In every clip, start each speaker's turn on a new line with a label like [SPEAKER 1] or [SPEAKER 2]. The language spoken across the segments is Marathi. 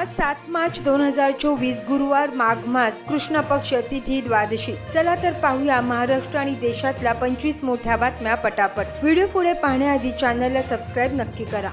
[SPEAKER 1] आज सात मार्च दोन हजार चोवीस गुरुवार माघ मास कृष्ण पक्ष तिथी द्वादशी. चला तर पाहूया महाराष्ट्र आणि देशातल्या पंचवीस मोठ्या बातम्या पटापट. व्हिडिओ पुढे पाहण्याआधी चॅनलला सबस्क्राईब नक्की करा.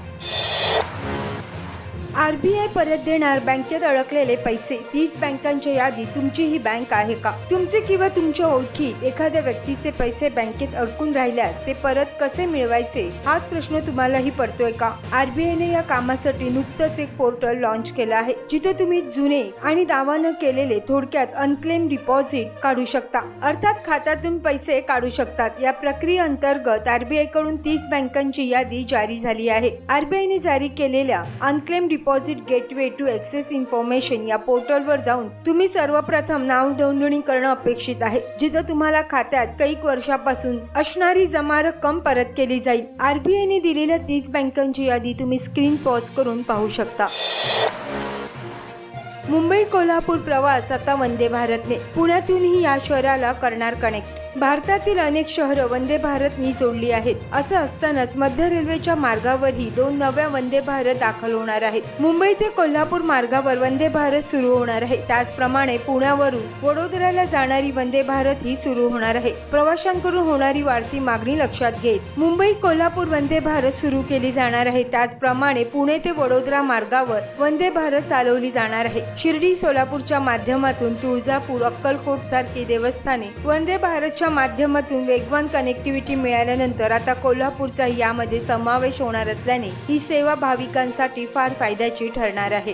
[SPEAKER 1] आर बी आय परत देणार बँकेत अडकलेले पैसे. तीस बँकांच्या यादीत तुमची ही बँक आहे का? तुमचे किंवा तुमच्या ओळखीत एखाद्या व्यक्तीचे पैसे बँकेत अडकून राहिल्यास ते परत कसे मिळवायचे? हाच प्रश्न तुम्हालाही पडतोय का? आरबीआयने या कामासाठी नुकतंच एक पोर्टल लॉन्च केलं आहे जिथे तुम्ही जुने आणि दावा न केलेले थोडक्यात अनक्लेम डिपॉझिट काढू शकता. अर्थात खात्यातून पैसे काढू शकतात. या प्रक्रियेअंतर्गत आरबीआयकडून तीस बँकांची यादी जारी झाली आहे. आरबीआयने जारी केलेल्या unclaimed deposit gateway to access information या पोर्टलवर जाऊन तुम्ही सर्वप्रथम नाव नोंदणी करणं अपेक्षित आहे जिथं तुम्हाला खात्यात कैक वर्षापासून असणारी जमा रक्कम परत केली जाईल. आरबीआयने दिलेल्या तीस बँकांची यादी तुम्ही स्क्रीन पॉज करून पाहू शकता. मुंबई कोल्हापूर प्रवास आता वंदे भारतने. पुण्यातूनही या शहराला करणार कनेक्ट. भारतातील अनेक शहरं वंदे भारतनी जोडली आहेत. असं असतानाच मध्य रेल्वेच्या मार्गावरही दोन नव्या वंदे भारत दाखल होणार आहेत. मुंबई ते कोल्हापूर मार्गावर वंदे भारत सुरू होणार आहे. त्याचप्रमाणे पुण्यावरून वडोदराला जाणारी वंदे भारत ही सुरू होणार आहे. प्रवाशांकडून होणारी वाढती मागणी लक्षात घेत मुंबई कोल्हापूर वंदे भारत सुरू केली जाणार आहे. त्याचप्रमाणे पुणे ते वडोदरा मार्गावर वंदे भारत चालवली जाणार आहे. शिर्डी सोलापूरच्या माध्यमातून तुळजापूर अक्कलकोट सारखी देवस्थाने वंदे भारतच्या माध्यमातून वेगवान कनेक्टिव्हिटी मिळाल्यानंतर आता कोल्हापूरचा यामध्ये समावेश होणार असल्याने ही सेवा भाविकांसाठी फार फायद्याची ठरणार आहे.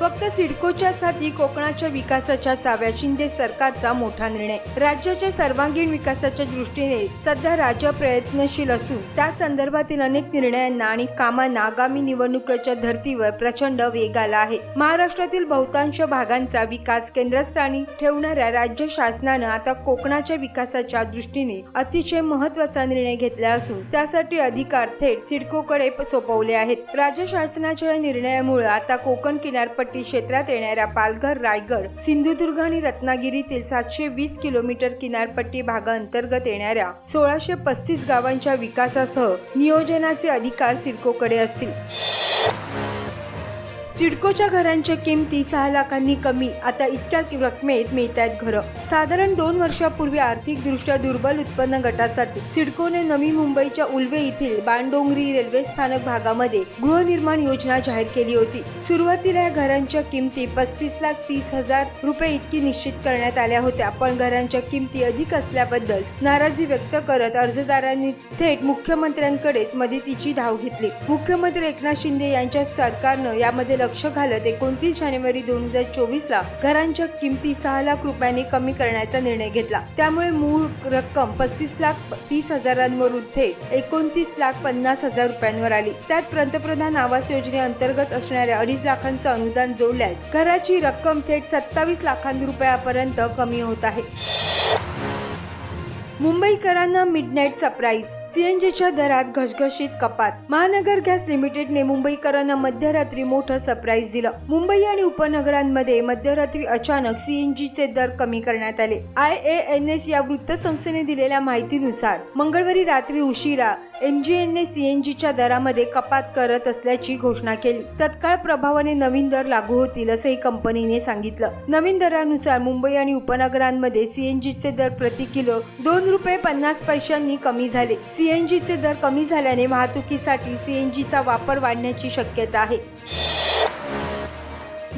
[SPEAKER 1] फक्त सिडकोच्या साथी कोकणाच्या विकासाच्या चाव्या शिंदे सरकारचा मोठा निर्णय. राज्याच्या सर्वांगीण विकासाच्या दृष्टीने सध्या राज्य प्रयत्नशील असून त्या संदर्भातील अनेक निर्णयांना आणि कामांना आगामी निवडणुकीच्या धर्तीवर प्रचंड वेग आला आहे. महाराष्ट्रातील बहुतांश भागांचा विकास केंद्रस्थानी ठेवणाऱ्या राज्य शासनानं आता कोकणाच्या विकासाच्या दृष्टीने अतिशय महत्त्वाचा निर्णय घेतला असून त्यासाठी अधिकार थेट सिडकोकडे सोपवले आहेत. राज्य शासनाच्या या निर्णयामुळे आता कोकण किनारपट्टी किनारपट्टी क्षेत्रात येणाऱ्या पालघर रायगड सिंधुदुर्ग आणि रत्नागिरीतील सातशे वीस किलोमीटर किनारपट्टी भागाअंतर्गत येणाऱ्या सोळाशे पस्तीस गावांच्या विकासासह नियोजनाचे अधिकार सिडकोकडे असतील. सिडकोच्या घरांच्या किमती सहा लाखांनी कमी. आता इतक्या रकमेत मिळत आहेत घरं. साधारण दोन वर्षापूर्वी आर्थिकदृष्ट्या दुर्बल उत्पन्न गटासाठी सिडकोने नवी मुंबईच्या उल्वे येथील बाणडोंगरी रेल्वे स्थानक भागामध्ये गृहनिर्माण योजना जाहीर केली होती. सुरुवातीला या घरांच्या किमती पस्तीस लाख तीस हजार रुपये इतकी निश्चित करण्यात आल्या होत्या पण घरांच्या किमती अधिक असल्याबद्दल नाराजी व्यक्त करत अर्जदारांनी थेट मुख्यमंत्र्यांकडेच मदतीची धाव घेतली. मुख्यमंत्री एकनाथ शिंदे यांच्या सरकारनं यामध्ये लक्ष घालत एकोणतीस जानेवारी दोन हजार चोवीसला घरांच्या किमती सहा लाख रुपयांनी कमी करण्याचा निर्णय घेतला. त्यामुळे मूळ रक्कम पस्तीस लाख तीस हजारांवरून थेट एकोणतीस लाख पन्नास हजार रुपयांवर आली. त्यात पंतप्रधान आवास योजनेअंतर्गत असणाऱ्या अडीच लाखांचं अनुदान जोडल्यास घराची रक्कम थेट सत्तावीस लाखां रुपयापर्यंत कमी होत आहे. मुंबईकरांना मिडनाईट सरप्राईज सीएनजीच्या दरात घसघशीत कपात. महानगर गॅस लिमिटेडने मुंबईकरांना मध्यरात्री मोठं सरप्राईज दिलं. मुंबई आणि उपनगरांमध्ये मध्यरात्री अचानक सीएनजीचे दर कमी करण्यात आले. आय ए एन एस या वृत्तसंस्थेने दिलेल्या माहितीनुसार मंगळवारी रात्री उशिरा एमजीएनने सीएनजीच्या दरामध्ये कपात करत असल्याची घोषणा केली. तत्काळ प्रभावाने नवीन दर लागू होतील असंही कंपनीने सांगितलं. नवीन दरानुसार मुंबई आणि उपनगरांमध्ये सीएनजीचे दर प्रति किलो दोन रुपये पन्नास पैशांनी कमी झाले. सीएनजीचे दर कमी झाल्याने वाहतुकीसाठी सीएनजीचा वापर वाढण्याची शक्यता आहे.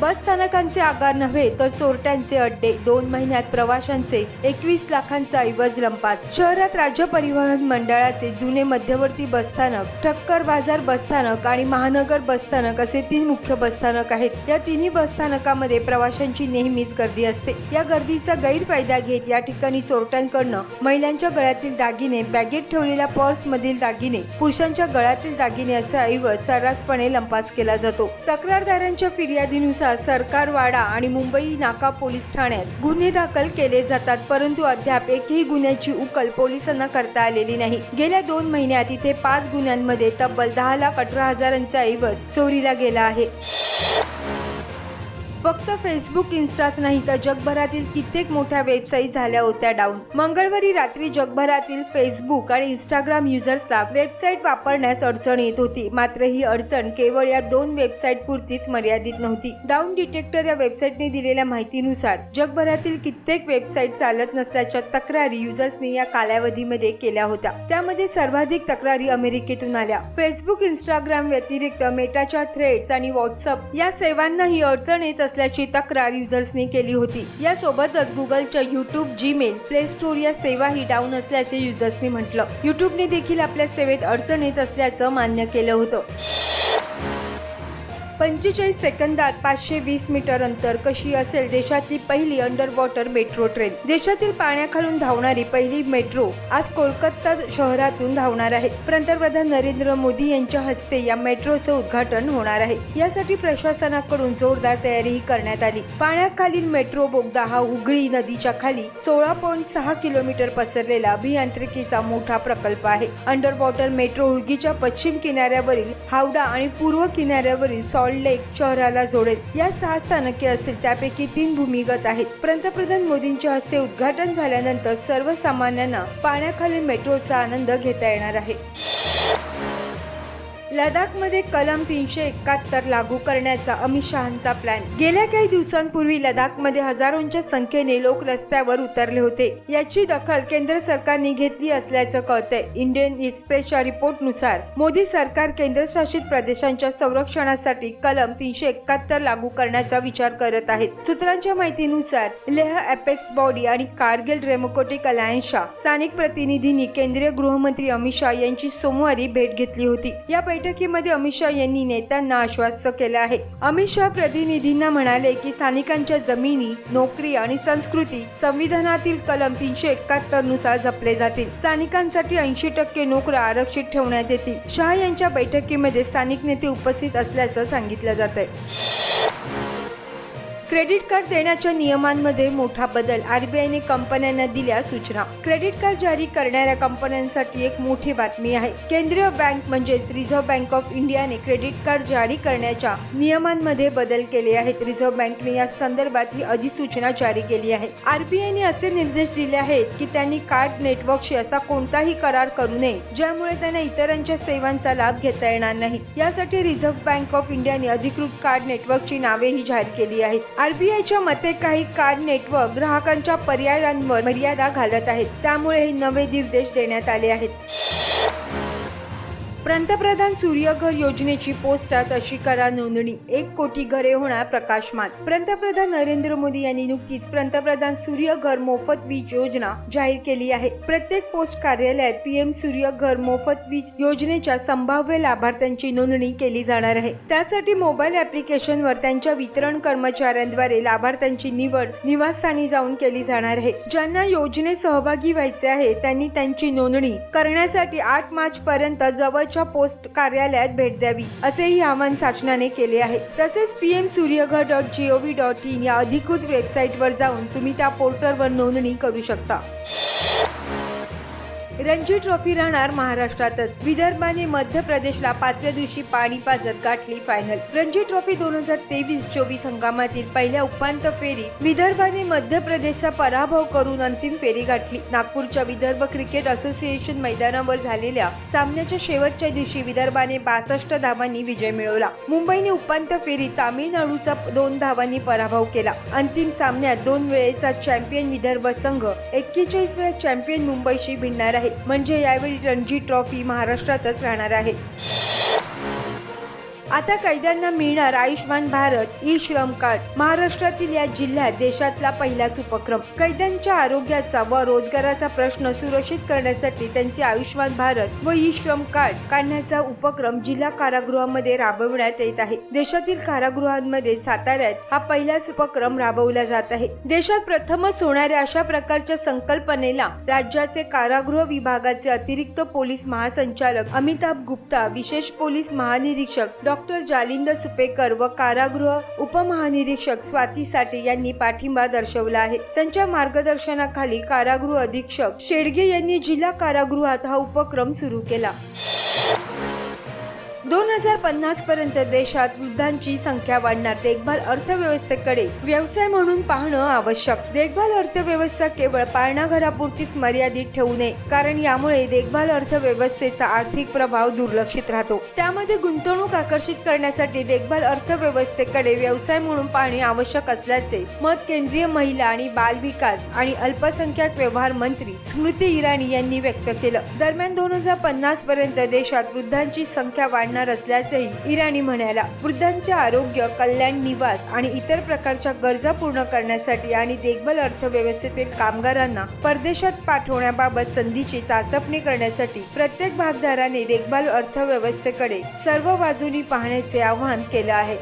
[SPEAKER 1] बस स्थानकांचे आगार नव्हे तर चोरट्यांचे अड्डे. दोन महिन्यात प्रवाशांचे एकवीस लाखांचा ऐवज लंपास शहरात राज्य परिवहन मंडळाचे जुने मध्यवर्ती बसस्थानक ठक्कर बाजार बसस्थानक आणि महानगर बसस्थानक असे तीन मुख्य बसस्थानक आहेत. या तिन्ही बसस्थानकामध्ये प्रवाशांची नेहमीच गर्दी असते. या गर्दीचा गैरफायदा घेत या ठिकाणी चोरट्यांकडनं महिलांच्या गळ्यातील दागिने बॅगेत ठेवलेल्या पर्स मधील दागिने पुरुषांच्या गळ्यातील दागिने असा ऐवज सर्रासपणे लंपास केला जातो. तक्रारदारांच्या फिर्यादीनुसार सरकारवाडा आणि मुंबई नाका पोलीस ठाण्यात गुन्हे दाखल केले जातात परंतु अद्याप एकही गुन्ह्याची उकल पोलिसांना करता आलेली नाही. गेल्या दोन महिन्यात इथे पाच गुन्ह्यांमध्ये तब्बल दहा लाख अठरा हजारांचा ऐवज चोरीला गेला आहे. फक्त फेसबुक इन्स्टाच नाही तर जगभरातील कित्येक मोठ्या वेबसाईट झाल्या होत्या डाऊन मंगळवारी रात्री जगभरातील फेसबुक आणि इंस्टाग्राम युजर्सला वेबसाईट वापरण्यास अडचण येत होती. मात्र ही अडचण केवळ या दोन वेबसाईट पुरतीच मर्यादित नव्हती. डाऊन डिटेक्टर या वेबसाईटने दिलेल्या माहितीनुसार जगभरातील कित्येक वेबसाईट चालत नसल्याच्या तक्रारी युजर्सनी या कालावधीमध्ये केल्या होत्या. त्यामध्ये सर्वाधिक तक्रारी अमेरिकेतून आल्या. फेसबुक इंस्टाग्राम व्यतिरिक्त मेटाच्या थ्रेड्स आणि व्हॉट्सअप या सेवांनाही अडचण येत असल्याची तक्रार युजर्सनी केली होती. यासोबतच गुगलच्या युट्यूब जीमेल प्ले स्टोर या सेवाही डाऊन असल्याचे युजर्सनी म्हटलं. युट्यूबने देखील आपल्या सेवेत अडचण येत असल्याचं मान्य केलं होतं. पंचेचाळीस सेकंदात पाचशे वीस मीटर अंतर कशी असेल देशातली पहिली अंडर वॉटर मेट्रो ट्रेन देशातील पाण्याखालून धावणारी पहिली मेट्रो आज कोलकाता शहरातून धावणार आहे. पंतप्रधान नरेंद्र मोदी यांच्या हस्ते या मेट्रोचं उद्घाटन होणार आहे. यासाठी प्रशासनाकडून जोरदार तयारीही करण्यात आली. पाण्याखालील मेट्रो बोगदा हा हुगळी नदीच्या खाली सोळा पॉईंट सहा किलोमीटर पसरलेला अभियांत्रिकीचा मोठा प्रकल्प आहे. अंडर वॉटर मेट्रो उळगीच्या पश्चिम किनाऱ्यावरील हावडा आणि पूर्व किनाऱ्यावरील सॉल्ट लेक शहराला जोडेल. या सहा स्थानके असेल त्यापैकी तीन भूमिगत आहेत. पंतप्रधान मोदींच्या हस्ते उद्घाटन झाल्यानंतर सर्वसामान्यांना पाण्याखालील मेट्रोचा आनंद घेता येणार आहे. लडाखमध्ये कलम तीनशे एकाहत्तर लागू करण्याचा अमित शहांचा प्लॅन गेल्या काही दिवसांपूर्वी लडाखमध्ये हजारोंच्या संख्येने लोक रस्त्यावर उतरले होते. याची दखल केंद्र सरकारने घेतली असल्याचं कळतंय. इंडियन एक्सप्रेसच्या रिपोर्टनुसार मोदी सरकार केंद्रशासित प्रदेशांच्या संरक्षणासाठी कलम तीनशे एकाहत्तर लागू करण्याचा विचार करत आहेत. सूत्रांच्या माहितीनुसार लेह अपेक्स बॉडी आणि कारगिल डेमोक्रेटिक अलायन्सच्या स्थानिक प्रतिनिधींनी केंद्रीय गृहमंत्री अमित शहा यांची सोमवारी भेट घेतली होती. या बैठकीमध्ये अमित शाह यांनी नेत्यांना आश्वस्त केलं आहे. अमित शाह प्रतिनिधींना म्हणाले की स्थानिकांच्या जमिनी नोकरी आणि संस्कृती संविधानातील कलम तीनशे एकाहत्तरनुसार जपले जातील. स्थानिकांसाठी ऐंशी टक्के नोकऱ्या आरक्षित ठेवण्यात येतील. शहा यांच्या बैठकीमध्ये स्थानिक नेते उपस्थित असल्याचं सांगितलं जात आहे क्रेडिट कार्ड देण्याच्या नियमांमध्ये मोठा बदल आरबीआयने कंपन्यांना दिल्या सूचना. क्रेडिट कार्ड जारी करणाऱ्या कंपन्यांसाठी एक मोठी बातमी आहे. केंद्रीय बँक म्हणजेच रिझर्व्ह बँक ऑफ इंडियाने क्रेडिट कार्ड जारी करण्याच्या नियमांमध्ये बदल केले आहेत. रिझर्व्ह बँकने या संदर्भात ही अधिसूचना जारी केली आहे. आरबीआयने असे निर्देश दिले आहेत की त्यांनी कार्ड नेटवर्कशी असा कोणताही करार करू नये ज्यामुळे त्यांना इतरांच्या सेवांचा लाभ घेता येणार नाही. यासाठी रिझर्व्ह बँक ऑफ इंडियाने अधिकृत कार्ड नेटवर्कची नावेही जाहीर केली आहेत. आरबीआयच्या मते काही कार्ड नेटवर्क ग्राहकांच्या पर्यायांवर मर्यादा घालत आहेत. त्यामुळे हे नवे निर्देश देण्यात आले आहेत. पंतप्रधान सूर्यघर योजनेची पोस्टात अशी करा नोंदणी. एक कोटी घरे होणार प्रकाशमान पंतप्रधान नरेंद्र मोदी यांनी नुकतीच पंतप्रधान सूर्यघर मोफत वीज योजना जाहीर केली आहे. प्रत्येक पोस्ट कार्यालयात पीएम सूर्यघर मोफत वीज योजनेच्या संभाव्य लाभार्थ्यांची नोंदणी केली जाणार आहे. त्यासाठी मोबाईल ऍप्लिकेशनवर त्यांच्या वितरण कर्मचाऱ्यांद्वारे लाभार्थ्यांची निवड निवासस्थानी जाऊन केली जाणार आहे. ज्यांना योजनेत सहभागी व्हायचे आहे त्यांनी त्यांची नोंदणी करण्यासाठी आठ मार्च पर्यंत जवळच्या पोस्ट कार्यालयात भेट द्यावी असेही आवाहन शासनाने केले आहे. तसेच PM Suryaghar dot gov dot in या अधिकृत वेबसाईटवर जाऊन तुम्ही त्या पोर्टलवर नोंदणी करू शकता. रणजी ट्रॉफी राहणार महाराष्ट्रातच. विदर्भाने मध्य प्रदेशला पाचव्या दिवशी पाणी पाजत गाठली फायनल रणजी ट्रॉफी दोन हजार तेवीस चोवीस हंगामातील पहिल्या उपांत्य फेरीत विदर्भाने मध्य प्रदेशचा पराभव करून अंतिम फेरी गाठली. नागपूरच्या विदर्भ क्रिकेट असोसिएशन मैदानावर झालेल्या सामन्याच्या शेवटच्या दिवशी विदर्भाने बासष्ट धावांनी विजय मिळवला. मुंबईने उपांत्य फेरीत तामिळनाडूचा दोन धावांनी पराभव केला. अंतिम सामन्यात दोन वेळेचा चॅम्पियन विदर्भ संघ एक्केचाळीस वेळा चॅम्पियन मुंबईशी भिडणार आहे. म्हणजे यावेळी रणजी ट्रॉफी महाराष्ट्रातच राहणार आहे. आता कैद्यांना मिळणार आयुष्मान भारत ई श्रम कार्ड. महाराष्ट्रातील या जिल्ह्यात देशातला पहिलाच उपक्रम. कैद्यांच्या आरोग्याचा व रोजगाराचा प्रश्न सुरक्षित करण्यासाठी त्यांचे आयुष्यमान भारत व ई श्रम कार्ड काढण्याचा उपक्रम जिल्हा कारागृहामध्ये राबवण्यात येत आहे. देशातील कारागृहांमध्ये साताऱ्यात हा पहिलाच उपक्रम राबवला जात आहे. देशात प्रथमच होणाऱ्या अशा प्रकारच्या संकल्पनेला राज्याचे कारागृह विभागाचे अतिरिक्त पोलीस महासंचालक अमिताभ गुप्ता विशेष पोलीस महानिरीक्षक डॉ. डॉक्टर जालिंद सुपेकर व कारागृह उपमहानिरीक्षक स्वाती साठे यांनी पाठिंबा दर्शवला आहे. त्यांच्या मार्गदर्शनाखाली कारागृह अधीक्षक शेडगे यांनी जिल्हा कारागृहात हा उपक्रम सुरू केला. दोन हजार पन्नास पर्यंत देशात वृद्धांची संख्या वाढणार. देखभाल अर्थव्यवस्थेकडे व्यवसाय म्हणून पाहणं आवश्यक. देखभाल अर्थव्यवस्था केवळ पाळणाघरापुरतीच मर्यादित ठेवू नये कारण यामुळे देखभाल अर्थव्यवस्थेचा आर्थिक प्रभाव दुर्लक्षित राहतो. त्यामध्ये गुंतवणूक आकर्षित करण्यासाठी देखभाल अर्थव्यवस्थेकडे व्यवसाय म्हणून पाहणे आवश्यक असल्याचे मत केंद्रीय महिला आणि बाल विकास आणि अल्पसंख्याक व्यवहार मंत्री स्मृती इराणी यांनी व्यक्त केलं. दरम्यान दोन हजार पन्नास पर्यंत देशात वृद्धांची संख्या वाढणार असल्याचेही इराणी म्हणाला. वृद्धांचे आरोग्य कल्याण निवास आणि इतर प्रकारच्या गरजा पूर्ण करण्यासाठी आणि देखभाल अर्थव्यवस्थेतील कामगारांना परदेशात पाठवण्याबाबत संधीची चाचपणी करण्यासाठी प्रत्येक भागधाराने देखभाल अर्थव्यवस्थेकडे सर्व बाजूनी पाहण्याचे आवाहन केलं आहे.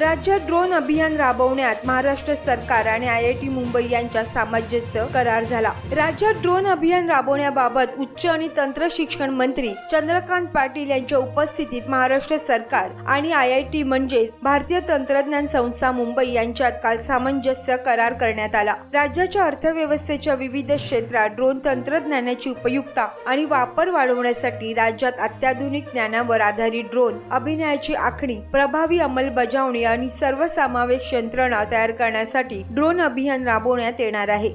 [SPEAKER 1] राज्यात ड्रोन अभियान राबवण्यात महाराष्ट्र सरकार आणि आय आय टी मुंबई यांच्या सामंजस्य करार झाला. राज्यात ड्रोन अभियान राबवण्याबाबत उच्च आणि तंत्र शिक्षण मंत्री चंद्रकांत पाटील यांच्या उपस्थितीत महाराष्ट्र सरकार आणि आय आय टी म्हणजेच भारतीय तंत्रज्ञान संस्था मुंबई यांच्यात काल सामंजस्य करार करण्यात आला. राज्याच्या अर्थव्यवस्थेच्या विविध क्षेत्रात ड्रोन तंत्रज्ञानाची उपयुक्तता आणि वापर वाढवण्यासाठी राज्यात अत्याधुनिक ज्ञानावर आधारित ड्रोन अभिनयाची आखणी प्रभावी अंमलबजावणी आणि सर्वसमावेश यंत्रणा तयार करण्यासाठी ड्रोन अभियान राबवण्यात येणार आहे.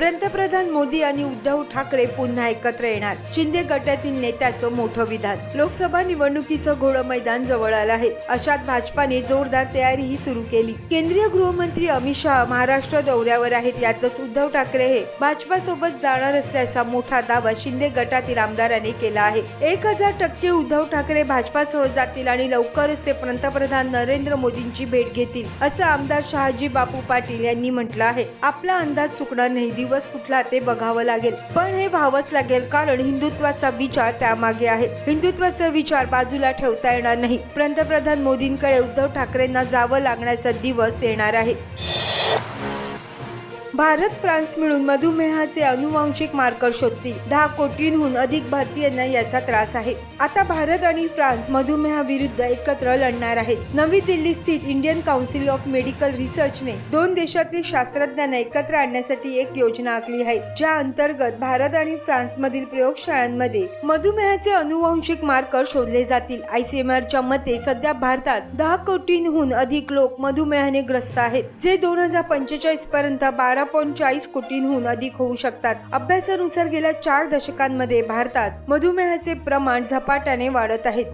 [SPEAKER 1] पंतप्रधान मोदी आणि उद्धव ठाकरे पुन्हा एकत्र येणार. शिंदे गटातील नेत्याचं मोठं विधान. लोकसभा निवडणुकीचं घोडं मैदान जवळ आलं आहे. अशात भाजपाने जोरदार तयारीही सुरू केली. केंद्रीय गृहमंत्री अमित शहा महाराष्ट्र दौऱ्यावर आहेत. यातच उद्धव ठाकरे हे भाजपा सोबत जाणार असल्याचा मोठा दावा शिंदे गटातील आमदारांनी केला आहे. एक हजार टक्के उद्धव ठाकरे भाजपासह जातील आणि लवकरच ते पंतप्रधान नरेंद्र मोदींची भेट घेतील असं आमदार शहाजी बापू पाटील यांनी म्हटलं आहे. आपला अंदाज चुकणार नाही. दिवस कुठला ते बघावं लागेल. पण हे व्हावंच लागेल कारण हिंदुत्वाचा विचार त्यामागे आहे. हिंदुत्वाचा विचार बाजूला ठेवता येणार नाही. पंतप्रधान मोदींकडे उद्धव ठाकरेंना जावं लागण्याचा दिवस येणार आहे. भारत फ्रान्स मिळून मधुमेहाचे अनुवांशिक मार्कर शोधतील. दहा कोटींहून अधिक भारतीयांना याचा त्रास आहे. आता भारत आणि फ्रान्स मधुमेहाविरुद्ध एकत्र लढणार आहेत. नवी दिल्ली स्थित इंडियन काउन्सिल ऑफ मेडिकल रिसर्चने दोन देशातील शास्त्रज्ञांना एकत्र आणण्यासाठी एक योजना आखली आहे ज्या अंतर्गत भारत आणि फ्रान्स मधील प्रयोगशाळांमध्ये मधुमेहाचे अनुवांशिक मार्कर शोधले जातील. आयसीएमआरच्या मते सध्या भारतात दहा कोटींहून अधिक लोक मधुमेहाने ग्रस्त आहेत जे दोन हजार पंचेचाळीस पर्यंत बारा पॉईंट चाळीस कोटींहून अधिक होऊ शकतात. अभ्यासानुसार गेल्या चार दशकांमध्ये भारतात मधुमेहाचे प्रमाण झपाट्याने वाढत आहेत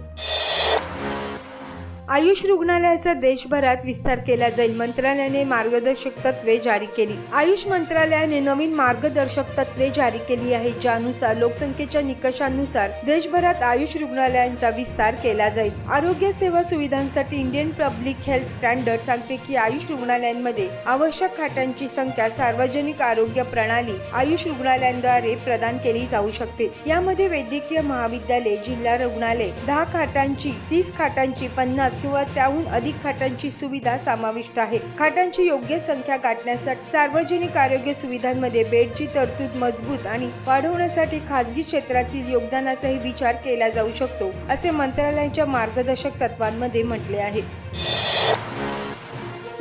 [SPEAKER 1] आयुष रुग्णालयाचा देशभरात विस्तार केला जाईल. मंत्रालयाने मार्गदर्शक तत्वे जारी केली. आयुष मंत्रालयाने नवीन मार्गदर्शक तत्वे जारी केली आहे ज्यानुसार लोकसंख्येच्या निकषानुसार देशभरात आयुष रुग्णालयांचा विस्तार केला जाईल. आरोग्य सेवा सुविधांसाठी इंडियन पब्लिक हेल्थ स्टँडर्ड सांगते की आयुष रुग्णालयांमध्ये आवश्यक खाटांची संख्या सार्वजनिक आरोग्य प्रणाली आयुष रुग्णालयांद्वारे प्रदान केली जाऊ शकते. यामध्ये वैद्यकीय महाविद्यालय जिल्हा रुग्णालय दहा खाटांची तीस खाटांची पन्नास किंवा त्याहून अधिक खाटांची सुविधा समाविष्ट आहे. खाटांची योग्य संख्या गाठण्यासाठी सार्वजनिक आरोग्य सुविधांमध्ये बेडची तरतूद मजबूत आणि वाढवण्यासाठी खासगी क्षेत्रातील योगदानाचाही विचार केला जाऊ शकतो असे मंत्रालयाच्या मार्गदर्शक तत्वांमध्ये म्हटले आहे.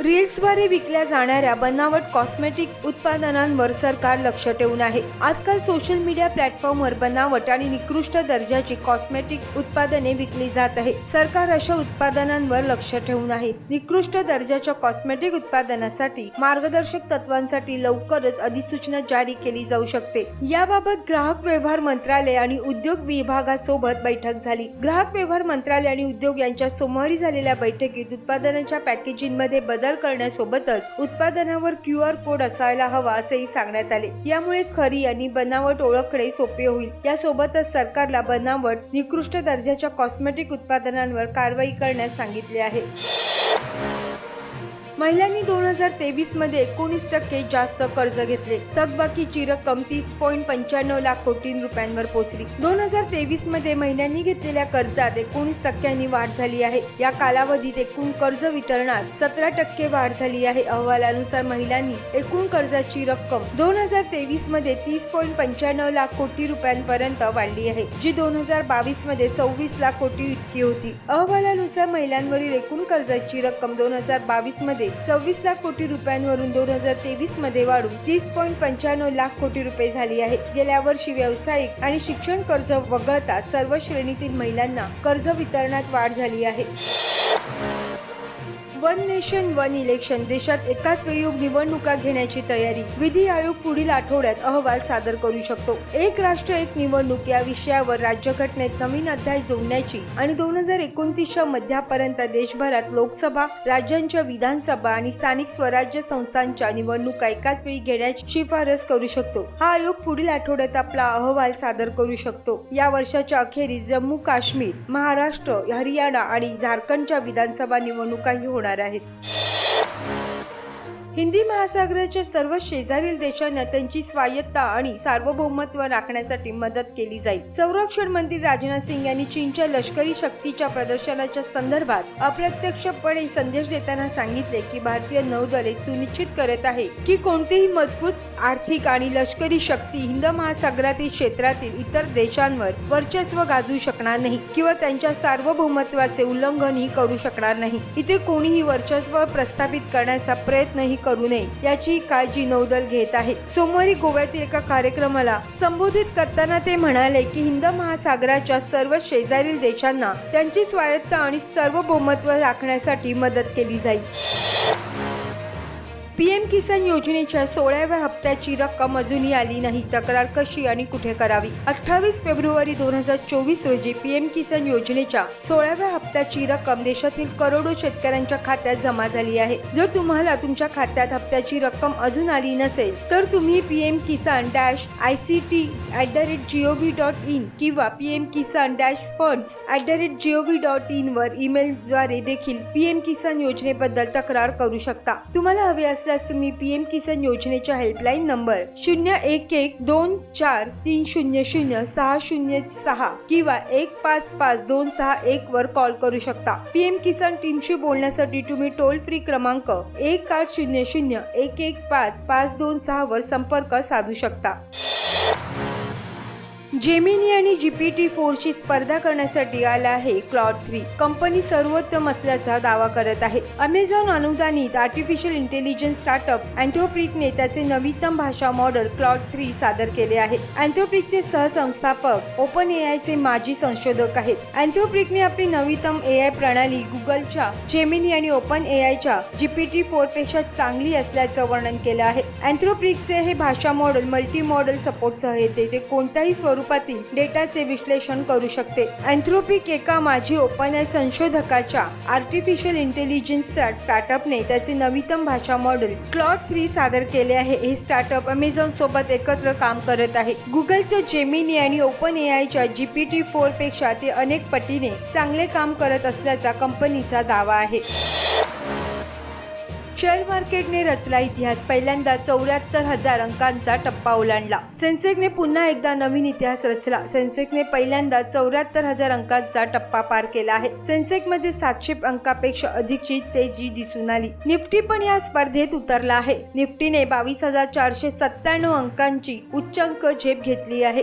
[SPEAKER 1] रील्सद्वारे विकल्या जाणाऱ्या बनावट कॉस्मेटिक उत्पादनांवर सरकार लक्ष ठेवून आहे. आजकाल सोशल मीडिया प्लॅटफॉर्मवर बनावट आणि निकृष्ट दर्जाची कॉस्मेटिक उत्पादने विकली जात आहेत सरकार अशा उत्पादनांवर लक्ष ठेवून आहे. निकृष्ट दर्जाच्या कॉस्मेटिक उत्पादनासाठी मार्गदर्शक तत्वांसाठी लवकरच अधिसूचना जारी केली जाऊ शकते. याबाबत ग्राहक व्यवहार मंत्रालय आणि उद्योग विभागासोबत बैठक झाली. ग्राहक व्यवहार मंत्रालय आणि उद्योग यांच्या सोमवारी झालेल्या बैठकीत उत्पादनांच्या पॅकेजिंगमध्ये बदल करण्यासोबतच उत्पादनावर क्यू आर कोड असायला हवा असेही सांगण्यात आले. यामुळे खरी आणि बनावट ओळखणे सोपे होईल. यासोबतच सरकारला बनावट निकृष्ट दर्जाच्या कॉस्मेटिक उत्पादनांवर कारवाई करण्यास सांगितले आहे. महिलांनी दोन हजार तेवीसमध्ये एकोणीस टक्के जास्त कर्ज घेतले. थकबाकीची रक्कम तीस पॉईंट पंच्याण्णव लाख कोटी रुपयांवर पोहोचली. दोन हजार तेवीसमध्ये महिलांनी घेतलेल्या कर्जात एकोणीस टक्क्यांनी वाढ झाली आहे. या कालावधीत एकूण कर्ज वितरणात सतरा टक्के वाढ झाली आहे. अहवालानुसार महिलांनी एकूण कर्जाची रक्कम दोन हजार तेवीसमध्ये तीस पॉईंट पंच्याण्णव लाख कोटी रुपयांपर्यंत वाढली आहे जी दोन हजार बावीसमध्ये सव्वीस लाख कोटी इतकी होती. अहवालानुसार महिलांवरील एकूण कर्जाची रक्कम दोन हजार बावीसमध्ये मध्ये सव्वीस लाख कोटी रुपयांवरून दोन हजार तेवीसमध्ये वाढून तीस पॉईंट पंच्याण्णव लाख कोटी रुपये झाली आहे गेल्या वर्षी व्यावसायिक आणि शिक्षण कर्ज वगळता सर्व श्रेणीतील महिलांना कर्ज वितरणात वाढ झाली आहे. One nation one election. देशात एकाच वेळी निवडणुका घेण्याची तयारी. विधी आयोग पुढील आठवड्यात अहवाल सादर करू शकतो. एक राष्ट्र एक निवडणूक या विषयावर राज्यघटनेत नवीन अध्याय जोडण्याची आणि दोन हजार एकोणतीसच्या मध्यापर्यंत देशभरात लोकसभा राज्यांच्या विधानसभा आणि स्थानिक स्वराज्य संस्थांच्या निवडणुका एकाच वेळी घेण्याची शिफारस करू शकतो. हा आयोग पुढील आठवड्यात आपला अहवाल सादर करू शकतो. या वर्षाच्या अखेरीस जम्मू काश्मीर महाराष्ट्र हरियाणा आणि झारखंडच्या विधानसभा निवडणुकाही होणार आहेत. हिंदी महासागराच्या सर्व शेजारील देशांना त्यांची स्वायत्ता आणि सार्वभौमत्व राखण्यासाठी मदत केली जाईल. संरक्षण मंत्री राजनाथ सिंग यांनी चीनच्या लष्करी शक्तीच्या प्रदर्शनाच्या संदर्भात अप्रत्यक्षपणे संदेश देताना सांगितले की भारतीय नौदल हे सुनिश्चित करत आहे की कोणतीही मजबूत आर्थिक आणि लष्करी शक्ती हिंद महासागरातील क्षेत्रातील इतर देशांवर वर्चस्व गाजू शकणार नाही किंवा त्यांच्या सार्वभौमत्वाचे उल्लंघनही करू शकणार नाही. इथे कोणीही वर्चस्व प्रस्थापित करण्याचा प्रयत्नही करू नये याची काळजी नौदल घेत आहे. सोमवारी गोव्यातील एका कार्यक्रमाला संबोधित करताना ते म्हणाले की हिंद महासागराच्या सर्व शेजारील देशांना त्यांची स्वायत्त आणि सार्वभौमत्व राखण्यासाठी मदत केली जाईल. पी एम किसान योजनेच्या सोळाव्या हप्त्याची रक्कम अजूनही आली नाही. तक्रार कशी आणि कुठे करावी? अठ्ठावीस फेब्रुवारी दोन हजार चोवीस रोजी पी एम किसान योजनेच्या सोळाव्या हप्त्याची रक्कम देशातील करोडो शेतकऱ्यांच्या खात्यात जमा झाली आहे. जर तुम्हाला तुमच्या खात्यात हप्त्याची रक्कम अजून आली नसेल तर तुम्ही P M Kisan dash I C T at the rate gov dot in किंवा P M Kisan dash funds at the rate gov dot in वर ईमेलद्वारे देखील पी एम किसान योजनेबद्दल तक्रार करू शकता. तुम्हाला हवे असल्यास तुम्ही पीएम किसान योजनेच्या हेल्पलाईन नंबर शून्य एक एक दोन चार तीन शून्य शून्य सहा शून्य सहा किंवा एक पाच पाच दोन सहा एक वर कॉल करू शकता. पीएम किसान टीमशी बोलण्यासाठी तुम्ही टोल फ्री क्रमांक एक आठ शून्य शून्य एक एक पाच पाच दोन सहा वर संपर्क साधू शकता. जेमिनी आणि जीपीटी फोरची स्पर्धा करण्यासाठी आला आहे क्लॉड थ्री कंपनी सर्वोत्तम असल्याचा दावा करत आहे. अमेझॉन अनुदानित आर्टिफिशियल इंटेलिजन्स स्टार्टअप अँथ्रोप्रिकने त्याचे नवीनतम भाषा मॉडेल क्लॉड थ्री सादर केले आहे. अँथ्रोप्रिकचे सहसंस्थापक ओपन एआयचे माजी संशोधक आहेत. अँथ्रोप्रिकने आपली नवीनतम एआय प्रणाली गुगलच्या जेमिनी आणि ओपन एआयच्या जीपीटी फोरपेक्षा चांगली असल्याचं वर्णन केलं आहे. अँथ्रोप्रिकचे हे भाषा मॉडेल मल्टी मॉडेल सपोर्टसह येते. ते कोणत्याही स्वरूप स्वरूपातील डेटाचे विश्लेषण करू शकते. अँथ्रोपिक एका माजी ओपन आय संशोधकाच्या आर्टिफिशियल इंटेलिजन्स स्टार्टअपने त्याचे नवीनतम भाषा मॉडेल क्लॉड थ्री सादर केले आहे. हे स्टार्टअप अमेझॉन सोबत एकत्र काम करत आहे. गुगलच्या जेमिनी आणि ओपन एआयच्या जीपीटी फोरपेक्षा ते अनेक पटीने चांगले काम करत असल्याचा कंपनीचा दावा आहे. शेअर मार्केटने रचला इतिहास. पहिल्यांदा चौऱ्याहत्तर हजार अंकांचा टप्पा ओलांडला. सेन्सेक्सने पुन्हा एकदा नवीन इतिहास रचला. सेन्सेक्सने पहिल्यांदा चौऱ्याहत्तर हजार अंकांचा टप्पा पार केला आहे. सेन्सेक्समध्ये सातशे अंकापेक्षा अधिकची तेजी दिसून आली. निफ्टी पण या स्पर्धेत उतरला आहे. निफ्टीने बावीस हजार चारशे सत्त्याण्णव अंकांची उच्चांक झेप घेतली आहे.